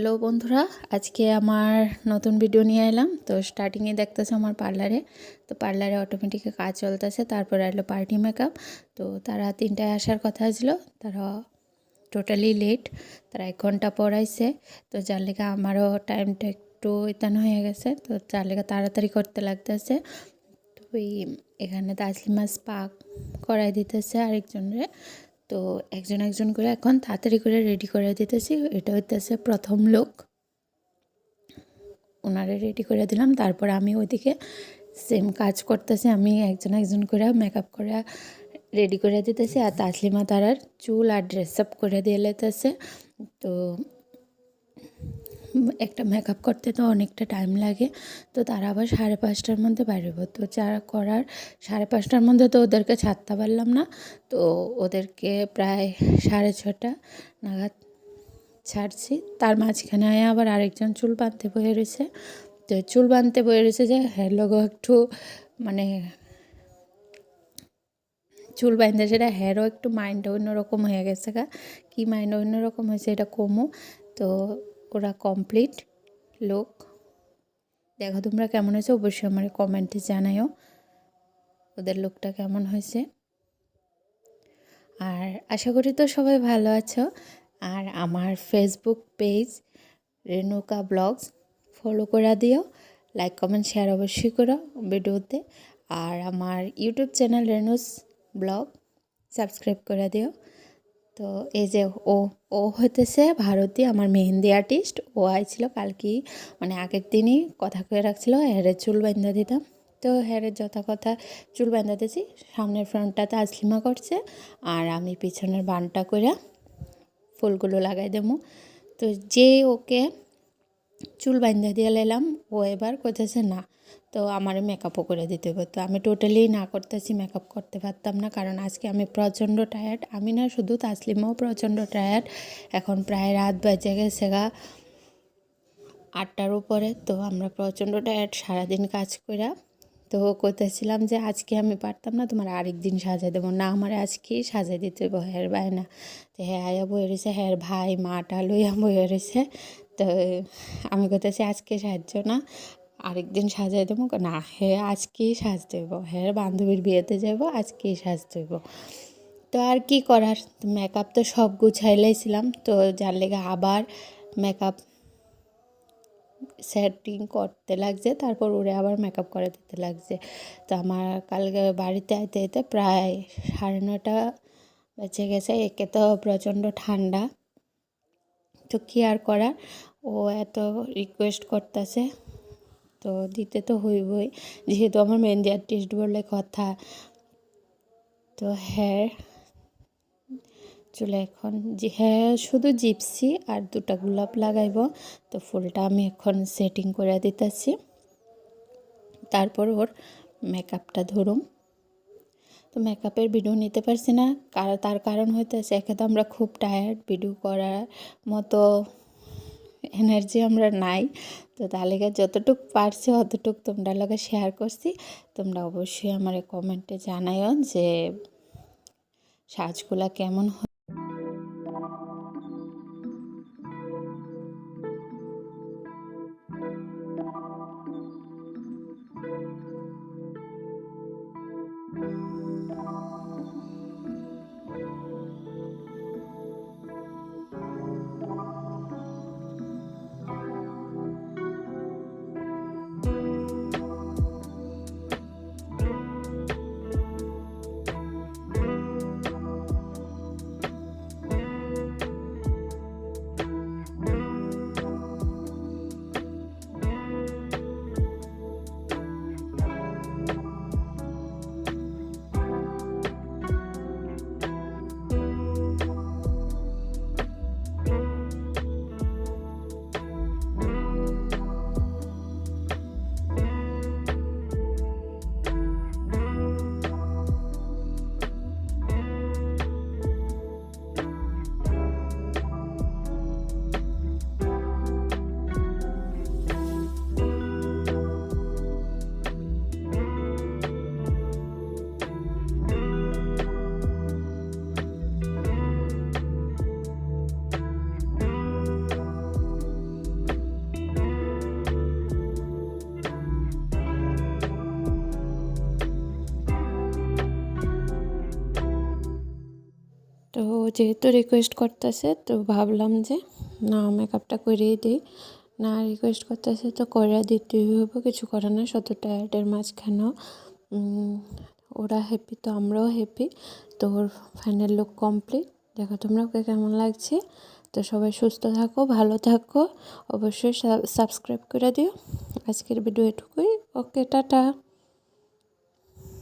Hello বন্ধুরা, আজকে আমার নতুন ভিডিও নিয়ে এলাম। তো স্টার্টিংয়ে দেখতেছে আমার পার্লারে তো পার্লারে অটোমেটিক কাজ চলতেছে, তারপরে এলো পার্টি মেকআপ তো তারা তিনটায় আসার কথা ছিল, তারা টোটালি লেট তারা এক ঘণ্টা পড়াইছে। তো যার লেগে আমারও টাইমটা একটু ইতান হয়ে গেছে, তো যার লেগে তাড়াতাড়ি করতে লাগতেছে। তো ওই এখানে তাসলিমা পাক করাই দিতেছে আরেকজনের। তো একজন একজন করে এখন তাড়াতাড়ি করে রেডি করে দিতেছি। এটা হইতেছে প্রথম লোক ওনারে রেডি করে দিলাম। তারপর আমি ওইদিকে সেম কাজ করতেছি। আমি একজন একজন করে মেকআপ করে রেডি করে দিতেছি। আর তাসলিমা তারার চুল আর ড্রেস আপ করে দিয়ে লেতেছে। তো একটা মেকআপ করতে তো অনেকটা টাইম লাগে। তো তারা আবার সাড়ে পাঁচটার মধ্যে বাইরেব তো যারা করার সাড়ে পাঁচটার মধ্যে তো ওদেরকে ছাড়তে পারলাম না। তো ওদেরকে প্রায় সাড়ে ছটা নাগাদ ছাড়ছি। তার মাঝখানে আয় আবার আরেকজন চুল বাঁধতে বয়ে রয়েছে। তো চুল বাঁধতে বয়ে রয়েছে যে হ্যাঁ লোক একটু মানে চুল বাঁধতে সেটা হেয়ারও একটু মাইন্ড অন্যরকম হয়ে গেছে গা। কী মাইন্ড অন্যরকম হয়েছে, এটা কমও তো ওরা কমপ্লিট লোক। দেখো তোমরা কেমন হয়েছে, অবশ্যই আমার কমেন্টে জানাইও ওদের লোকটা কেমন হয়েছে। আর আশা করি তো সবাই ভালো আছো। আর আমার Facebook page Renuka blogs follow করে দিও। লাইক কমেন্ট শেয়ার অবশ্যই করো ভিডিওতে। আর আমার YouTube channel Renu's blog subscribe করে দিও। তো এই যে ও ও হতেছে ভারতী আমার মেহেন্দি আর্টিস্ট ও আইছিল কালকেই মানে আগের দিনই কথা কয়ে রাখছিল হেয়ারের চুল বান্ধা দিতাম। তো হেয়ারের যথা কথা চুল বান্ধা দিয়েছি, সামনের ফ্রন্টটা তাসলিমা করছে, আর আমি পিছনের বানটা করে ফুলগুলো লাগাই দেবো। তো যে ওকে চুল বান্ধা দিয়ে লাইলাম ও এবার কোথাছে না তো আমার মেকআপও করে দিতে হবে তো আমি টোটালি না করতেছি মেকআপ করতে পারতাম না, কারণ আজকে আমি প্রচণ্ড টায়ার্ড আমি না শুধু তাসলিমাও প্রচণ্ড টায়ার্ড এখন প্রায় রাত বাজে গেছে গা, আটটার উপরে। তো আমরা প্রচণ্ড টায়ার্ড সারাদিন কাজ করে তো করতেছিলাম যে আজকে আমি পারতাম না, তোমার আরেক দিন সাজাই দেবো। না, আমার আজকেই সাজাই দিতে হইব, হ্যার না। তো হ্যাঁ আয়া বয়ে রয়েছে হ্যার ভাই মাটা লইয়া বয়ে রয়েছে তো আমি করতেছি আজকে সাহায্য না। আরেকদিন সাজাই দেবো। না হে আজকেই সাজ হইব হ্যাঁ বান্ধবীর বিয়েতে যাব, আজকেই সাজ হইব তো আর কি করার? মেকআপ তো সব গুছাইলাইছিলাম তো যার লেগে আবার মেকআপ সেটিং করতে লাগছে। তারপর ওরে আবার মেকআপ করে দিতে লাগছে। তো আমার কালকে বাড়িতে আইতে আইতে প্রায় সাড়ে নটা বেঁচে গেছে। একে তো প্রচণ্ড ঠান্ডা। তো কি আর করার? ও এত রিকোয়েস্ট করতেছে। তো দিতে তো হইবই, যেহেতু আমার মেহেন্দি আর্টিস্ট বললে কথা। তো হ্যাঁ চলে এখন যে হ্যাঁ শুধু জিপসি আর দুটা গোলাপ লাগাইব। তো ফুলটা আমি এখন সেটিং করে দিতেছি। তারপর ওর মেকআপটা ধরুম। তো মেকআপের ভিডিও নিতে পারছি না তার কারণ হইতেছে একে তো আমরা খুব টায়ার্ড ভিডিও করার মতো এনার্জি আমরা নাই। তো তাহলে যতটুক পারছি অতটুক তোমরা লগে শেয়ার করছি। তোমরা অবশ্যই আমার কমেন্টে জানাইও যে সাজগুলা কেমন তো যেহেতু রিকোয়েস্ট করতেছে, তো ভাবলাম যে না মেকআপটা করিয়ে দিই। না রিকোয়েস্ট করতেছে তো করে দিতেই হবে কিছু করে না শত টায়ার্ডের মাঝখানেও। ওরা হ্যাপি তো আমরাও হ্যাপি তো ওর ফাইনাল লুক কমপ্লিট দেখো তোমরা ওকে কেমন লাগছে? তো সবাই সুস্থ থাকো, ভালো থাকো। অবশ্যই সাবস্ক্রাইব করে দিও। আজকের ভিডিও এটুকুই। Okay, tata.